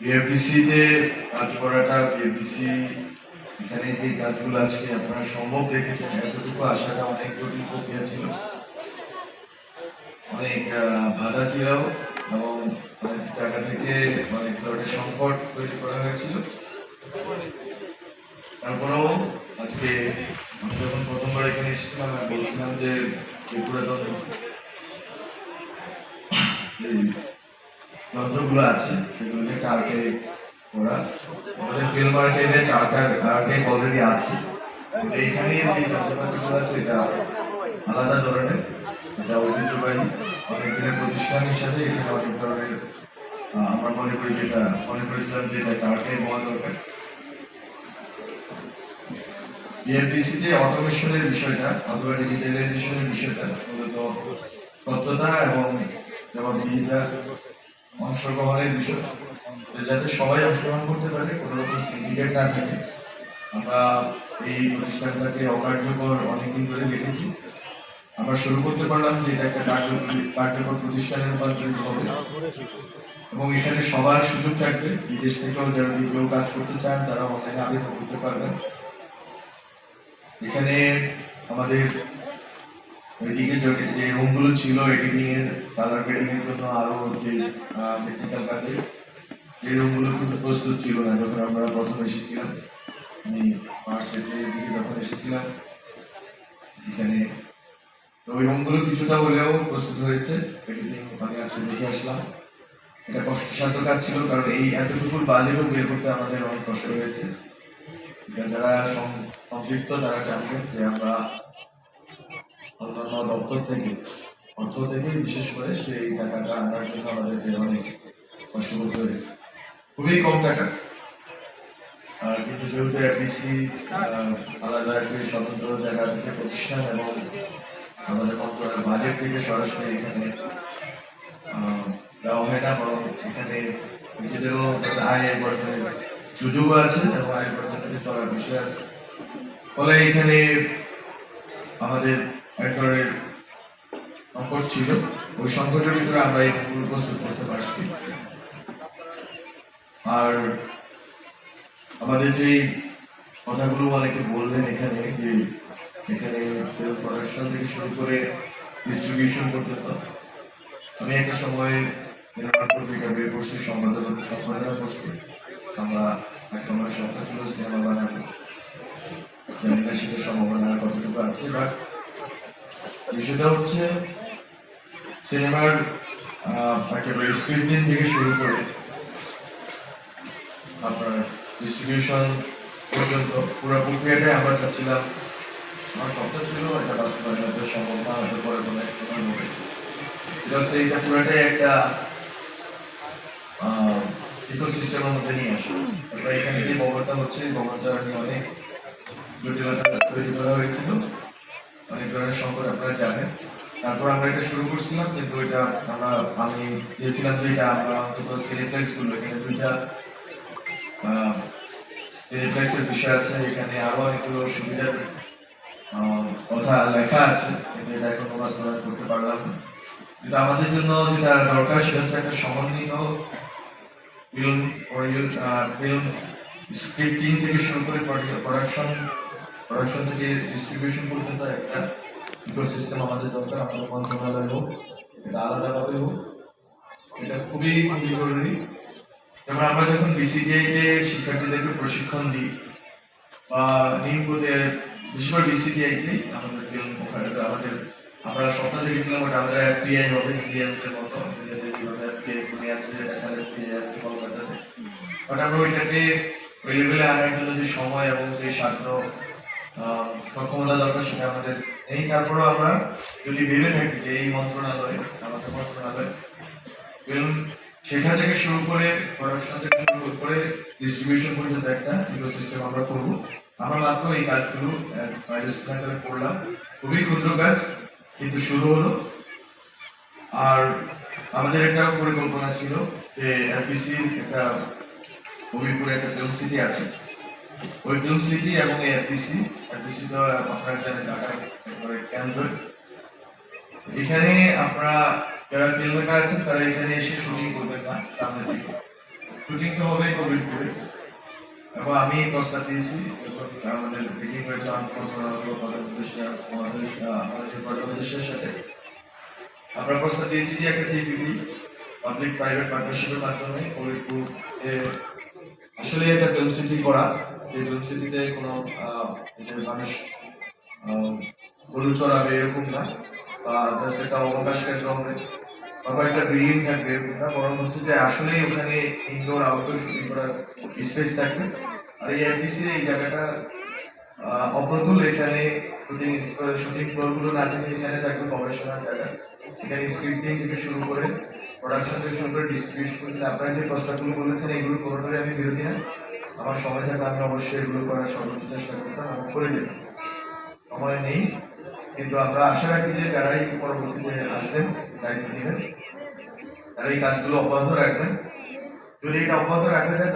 বিএফডিসিতে কাজ করাটা বিএফডিসি এখানে যে কাজগুলো আজকে আপনারা সম্ভব দেখেছেন এতটুকু আসাটা অনেক জটিল প্রক্রিয়া ছিল অনেক বাধা ছিল এবং অনেক জায়গা থেকে অনেক ধরনের সংকট তৈরি করা হয়েছিল। তারপরেও আজকে আমি যখন প্রথমবার এখানে এসেছিলাম বলছিলাম যে এই পুরাতন এই যন্ত্রগুলো আছে সেগুলোকে কার্টে করা আমাদের ফিল্ম মার্কেটে কার্টে অলরেডি আছে। এইখানে যে যন্ত্রপাতিগুলো আছে এটা আলাদা ধরনের, এটা ঐতিহ্যবাহী অনেক দিনের প্রতিষ্ঠান হিসাবে অনেক ধরনের আমরা মনে করি যেটা, মনে করেছিলাম যে এটা কার্টে হওয়া দরকার। বিএফডিসিতে অটোমেশনের বিষয়টা অথবা ডিজিটালাইজেশনের বিষয়টা, মূলত তথ্যতা এবং জবাবদিহিতার অংশগ্রহণের বিষয়। যাতে সবাই অংশগ্রহণ করতে পারে, কোনো রকম সিন্ডিকেট না থাকে, আমরা এই প্রতিষ্ঠানটাকে অকার্যকর অনেকদিন ধরে দেখেছি। আমরা শুরু করতে পারলাম যে এটা একটা কার্যকর প্রতিষ্ঠানের প্রতিষ্ঠানে রূপান্তরিত হবে। এবং এখানে সবার সুযোগ থাকবে। বিদেশ থেকেও যারা কেউ কাজ করতে চান, তারা অনলাইনে আবেদন করতে পারবেন। এখানে আমাদের ওইদিকে যে রুমগুলো ছিল এডিটিং এর কালার গ্রেডিং এর জন্য আরও যে টেকনিক্যাল কাজে, যে রুমগুলো কিন্তু প্রস্তুত ছিল না, যখন আমরা প্রথম এসেছিলাম। আমি এপ্রিলের দিকে যখন এসেছিলাম, এখানে ওই রুমগুলো কিছুটা হলেও প্রস্তুত হয়েছে। এডিটিং আমি আজকে দেখে আসলাম। এটা কষ্টসাধ্য কাজ ছিল, কারণ এই এতটুকু বাজেটও বের করতে আমাদের অনেক কষ্ট হয়েছে। এটা যারা সম- সম্পৃক্ত তারা জানবেন যে আমরা অন্যান্য দপ্তর থেকে, অর্থ থেকে, বিশেষ করে যে এই টাকাটা আনার জন্য আমাদেরকে অনেক কষ্ট করতে হয়েছে। খুবই কম টাকা। আর কিন্তু যেহেতু এফডিসি আলাদা একটি স্বতন্ত্র জায়গা থেকে প্রতিষ্ঠান এবং আমাদের মন্ত্রণালয়ের বাজেট থেকে সরাসরি এখানে দেওয়া হয় না, বরং এখানে নিজেদেরও আয় উপার্জনের সুযোগও আছে এবং আয় উপার্জনের চলার বিষয় আছে। ফলে এখানে আমাদের এক ধরনের সংকট ছিল। ওই সংকটের ভিতরে আমরা এই প্রস্তুত করতে পারছি। আর আমাদের যে কথাগুলো অনেকে বললেন এখানে, যে এখানে প্রোডাকশন থেকে শুরু করে ডিস্ট্রিবিউশন পর্যন্ত, আমি একটা সময় পত্রিকা বের করছি সম্পাদনা সম্পাদনা করছি। আমরা এক সময় স্বপ্ন ছিল সিনেমা বানাবো জানি না সেটা সম্ভাবনা কতটুকু আছে বাট বিষয়টা হচ্ছে সিনেমার একেবারে স্ক্রিপ্টিং থেকে শুরু করে আপনার ডিস্ট্রিবিউশন পর্যন্ত। পুরো প্রক্রিয়াটাই আমরা চাচ্ছিলাম। আমার স্বপ্ন ছিল এটা বাস্তবায়ন হতে সম্ভব না হতে পরে কোনো এটা হচ্ছে এটা পুরোটাই একটা ইকোসিস্টেমের মধ্যে নিয়ে আসে। তারপর এখানে যে বগরটা হচ্ছে বগরটা নিয়ে অনেক জটিলতা তৈরি করা হয়েছিল ধরনের আপনারা জানেন। তারপর আমরা এটা শুরু করছিলাম, কিন্তু এটা আমরা, আমি দিয়েছিলাম এটা আমরা অন্ততগুলো এখানে দুইটা বিষয় আছে, এখানে আরও অনেকগুলো সুবিধার কথা লেখা আছে, কিন্তু এটা বাস্তবায়ন করতে পারলাম না। কিন্তু আমাদের জন্য যেটা দরকার সেটা হচ্ছে একটা সমন্বিত ফিল্ম ফিল্ম স্ক্রিপ্টিং থেকে শুরু করে প্রোডাকশন প্রোডাকশন থেকে ডিস্ট্রিবিউশন পর্যন্ত একটা ইকোসিস্টেম আমাদের দরকার, আমাদের মন্ত্রণালয় হোক, এটা আলাদাভাবে হোক, এটা খুবই খুবই জরুরি যেমন আমরা যখন বিসিজিআই তে শিক্ষার্থীদেরকে প্রশিক্ষণ দিই, বা নিমপোতে বিশেষ করে বিসিজিআই তে আমাদের আমাদের আমরা স্বপ্ন দেখেছিলাম ওটা আমাদের এফটিআই হবে ইন্ডিয়ানদের মতো আমরা ওইটাকে ওই লেভেলে আনার জন্য যে সময় এবং যে সাধ্য সক্ষমতা দরকার সেটা আমাদের নেই। তারপরেও আমরা যদি ভেবে থাকি যে এই মন্ত্রণালয়, আমাদের মন্ত্রণালয় সেখান থেকে শুরু করে প্রোডাকশন থেকে শুরু করে ডিস্ট্রিবিউশন পর্যন্ত একটা ইকোসিস্টেম আমরা করব। আমরা মাত্র এই কাজগুলো বাইরে করলাম। খুবই ক্ষুদ্র কাজ, কিন্তু শুরু হলো। আর আমাদের একটা পরিকল্পনা ছিল যে এফবিসি একটা হবিপুরে একটা ফিল্ম সিটি আছে। ওই সিটি এবং এফবিসি এফবিসি তো আপনারা জানেন ঢাকার কেন্দ্র। এখানে আপনারা যারা ফিল্ম মেকার আছেন, তারা এখানে এসে শুটিং করবেন না সামনে থেকে শুটিংটা হবে কোভিড করে এবং আমি প্রস্তাব দিয়েছি আমাদের মিটিং হয়েছে আমাদের সাথে আমরা প্রস্তাব দিয়েছি যে একটা টিভিপি পাবলিক প্রাইভেট পার্টনারশিপের মাধ্যমে ফরিদপুর আসলে একটা ফিল্ম সিটি করা। যে ফিল্ম কোনো এই মানুষ গরু চড়াবে এরকম না, বা জাস্ট একটা অবকাশ কেন্দ্র হবে, বা কয়েকটা বিল্ডিং থাকবে এরকম না, বরং হচ্ছে যে আসলে ওখানে ইনডোর আউটডোর শুটিং করার স্পেস থাকবে। আর এই আইডিসির এই জায়গাটা অপ্রতুল এখানে শুটিং শুটিং ফ্লোরগুলো না থেকে এখানে থাকবে গবেষণার জায়গা। এখানে স্ক্রিপ্টিং থেকে শুরু করে প্রোডাকশন থেকে শুরু করে ডিস্ট্রিবিউশন আপনারা যে প্রস্তাবগুলো বলেছেন এগুলো কোনোটাই আমি বিরোধী না। আমার সময় থাকলে আমি অবশ্যই এগুলো করার সর্বোচ্চ চেষ্টা করতাম আমি করে যেতাম। সময় নেই, কিন্তু আমরা আশা রাখি যে যারাই পরবর্তীতে আসবেন, দায়িত্ব নেবেন, তারা এই কাজগুলো অব্যাহত রাখবেন। যদি এটা অব্যাহত রাখা যায়